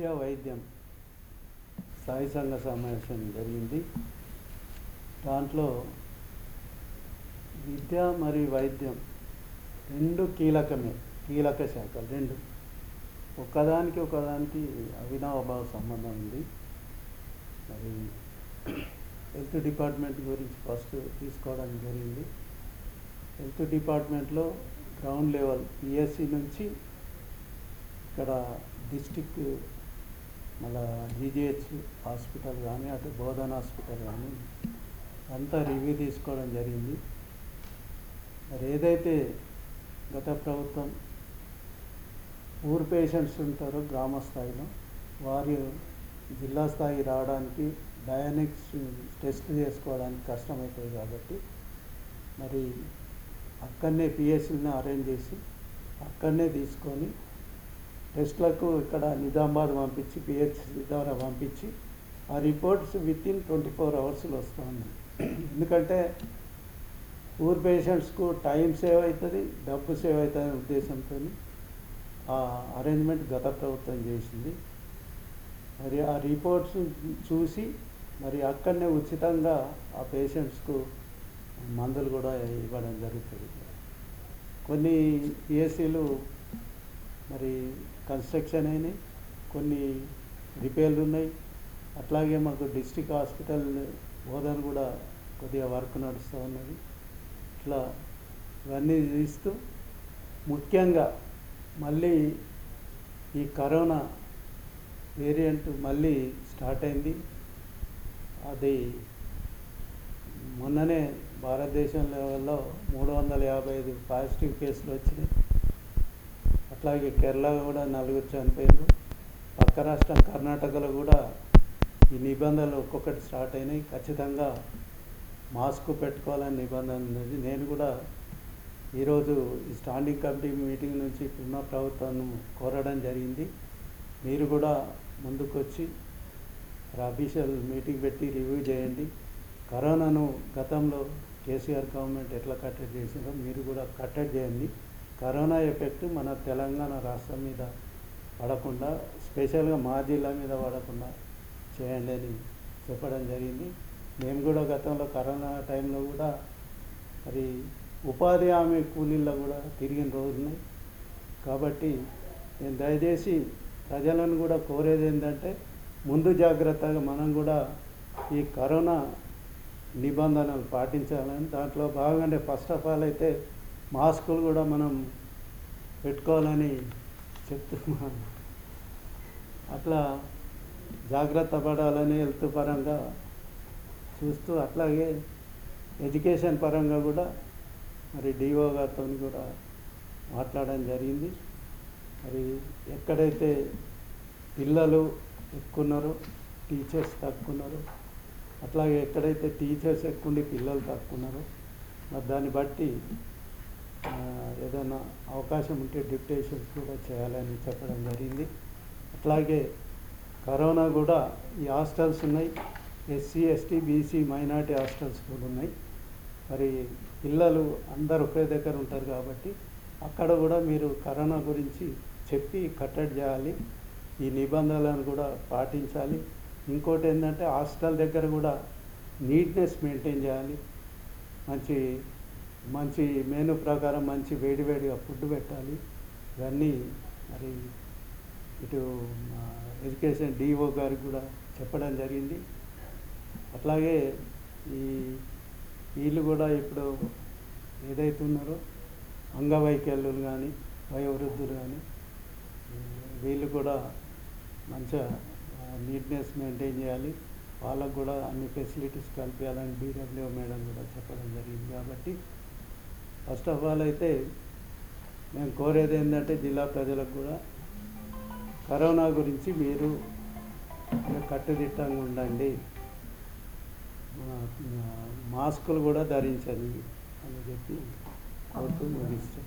విద్యా వైద్యం సాయి సంఘ సమావేశం జరిగింది. దాంట్లో విద్య మరియు వైద్యం రెండు కీలకమే కీలక శాఖలు రెండు. ఒకదానికి ఒకదానికి అవినాభావ సంబంధం ఉంది. మరి హెల్త్ డిపార్ట్మెంట్ గురించి ఫస్ట్ తీసుకోవడం జరిగింది. హెల్త్ డిపార్ట్మెంట్లో గ్రౌండ్ లెవెల్ పిఎస్సి నుంచి ఇక్కడ డిస్టిక్ మళ్ళీ జీజీహెచ్ హాస్పిటల్ కానీ అటు బోధన హాస్పిటల్ కానీ అంతా రివ్యూ తీసుకోవడం జరిగింది. మరి ఏదైతే గత ప్రభుత్వం ఊరు పేషెంట్స్ ఉంటారో గ్రామ స్థాయిలో వారు జిల్లా స్థాయి రావడానికి డయానిక్స్ టెస్ట్ చేసుకోవడానికి కష్టమవుతుంది కాబట్టి మరి అక్కడనే పిఎస్సీని అరేంజ్ చేసి అక్కడనే తీసుకొని టెస్ట్లకు ఇక్కడ నిజామాబాద్ పంపించి పిహెచ్సి ద్వారా పంపించి ఆ reports within twenty four అవర్స్లో వస్తుంది ఎందుకంటే ఊర్ పేషెంట్స్కు టైం సేవ్ అవుతుంది డబ్బు సేవ్ అవుతుంది అనే ఉద్దేశంతో ఆ అరేంజ్మెంట్ గత ప్రభుత్వం చేసింది. మరి ఆ రిపోర్ట్స్ చూసి మరి అక్కడనే ఉచితంగా ఆ పేషెంట్స్కు మందులు కూడా ఇవ్వడం జరుగుతుంది. కొన్ని పిఎస్సీలు మరి కన్స్ట్రక్షన్ అయినాయి కొన్ని రిపేర్లు ఉన్నాయి. అట్లాగే మాకు డిస్టిక్ హాస్పిటల్ బోధన కూడా కొద్దిగా వర్క్ నడుస్తూ ఉన్నది. ఇట్లా ఇవన్నీ చూస్తూ ముఖ్యంగా మళ్ళీ ఈ కరోనా వేరియంట్ మళ్ళీ స్టార్ట్ అయింది. అది మొన్ననే భారతదేశం లెవెల్లో మూడు వందల యాభై ఐదు పాజిటివ్ కేసులు వచ్చినాయి. అట్లాగే కేరళ కూడా నలుగురు చనిపోయారు. పక్క రాష్ట్రం కర్ణాటకలో కూడా ఈ నిబంధనలు ఒక్కొక్కటి స్టార్ట్ అయినాయి. ఖచ్చితంగా మాస్క్ పెట్టుకోవాలని నిబంధన ఉన్నది. నేను కూడా ఈరోజు ఈ స్టాండింగ్ కమిటీ మీటింగ్ నుంచి ఉన్న ప్రభుత్వాన్ని కోరడం జరిగింది. మీరు కూడా ముందుకొచ్చి అఫీషియల్ మీటింగ్ పెట్టి రివ్యూ చేయండి. కరోనాను గతంలో కేసీఆర్ గవర్నమెంట్ ఎట్లా కట్టడి చేసిందో మీరు కూడా కట్టడి చేయండి. కరోనా ఎఫెక్ట్ మన తెలంగాణ రాష్ట్రం మీద పడకుండా స్పెషల్గా మా జిల్లా మీద పడకుండా చేయండి అని చెప్పడం జరిగింది. మేము కూడా గతంలో కరోనా టైంలో కూడా మరి ఉపాధి హామీ కూలీల్లో కూడా తిరిగిన రోజున్నాయి కాబట్టి నేను దయచేసి ప్రజలను కూడా కోరేది ఏంటంటే ముందు జాగ్రత్తగా మనం కూడా ఈ కరోనా నిబంధనలు పాటించాలని దాంట్లో భాగంగా ఫస్ట్ ఆఫ్ ఆల్ అయితే మాస్కులు కూడా మనం పెట్టుకోవాలని చెప్తున్నాను అట్లా జాగ్రత్త పడాలని హెల్త్ పరంగా చూస్తూ అట్లాగే ఎడ్యుకేషన్ పరంగా కూడా మరి డిఓ గారితో కూడా మాట్లాడడం జరిగింది. మరి ఎక్కడైతే పిల్లలు ఎక్కున్నారో టీచర్స్ తక్కున్నారో అట్లాగే ఎక్కడైతే టీచర్స్ ఎక్కువండి పిల్లలు తక్కున్నారో మరి దాన్ని బట్టి ఏదైనా అవకాశం ఉంటే డిప్యుటేషన్స్ కూడా చేయాలని చెప్పడం జరిగింది. అట్లాగే కరోనా కూడా ఈ హాస్టల్స్ ఉన్నాయి. SC ST BC minority hostels కూడా ఉన్నాయి. మరి పిల్లలు అందరు ఒకే దగ్గర ఉంటారు కాబట్టి అక్కడ కూడా మీరు కరోనా గురించి చెప్పి కట్టడి చేయాలి. ఈ నిబంధనలను కూడా పాటించాలి. ఇంకోటి ఏంటంటే హాస్టల్ దగ్గర కూడా నీట్నెస్ మెయింటైన్ చేయాలి. మంచి మంచి మెనూ ప్రకారం మంచి వేడివేడిగా ఫుడ్ పెట్టాలి. ఇవన్నీ మరి ఇటు ఎడ్యుకేషన్ డిఓ గారికి కూడా చెప్పడం జరిగింది. అట్లాగే ఈ వీళ్ళు కూడా ఇప్పుడు ఏదైతే ఉన్నారో అంగవైకల్యులు కానీ వయోవృద్ధులు కానీ వీళ్ళు కూడా మంచిగా నీట్నెస్ మెయింటైన్ చేయాలి. వాళ్ళకు కూడా అన్ని ఫెసిలిటీస్ కల్పించాలని బీడబ్ల్యూ మేడం కూడా చెప్పడం జరిగింది. కాబట్టి ఫస్ట్ ఆఫ్ ఆల్ అయితే మేము కోరేది ఏంటంటే జిల్లా ప్రజలకు కూడా కరోనా గురించి మీరు కట్టుదిట్టంగా ఉండండి. మాస్కులు కూడా ధరించండి అని చెప్పి కోరుతూ ముగిస్తాం.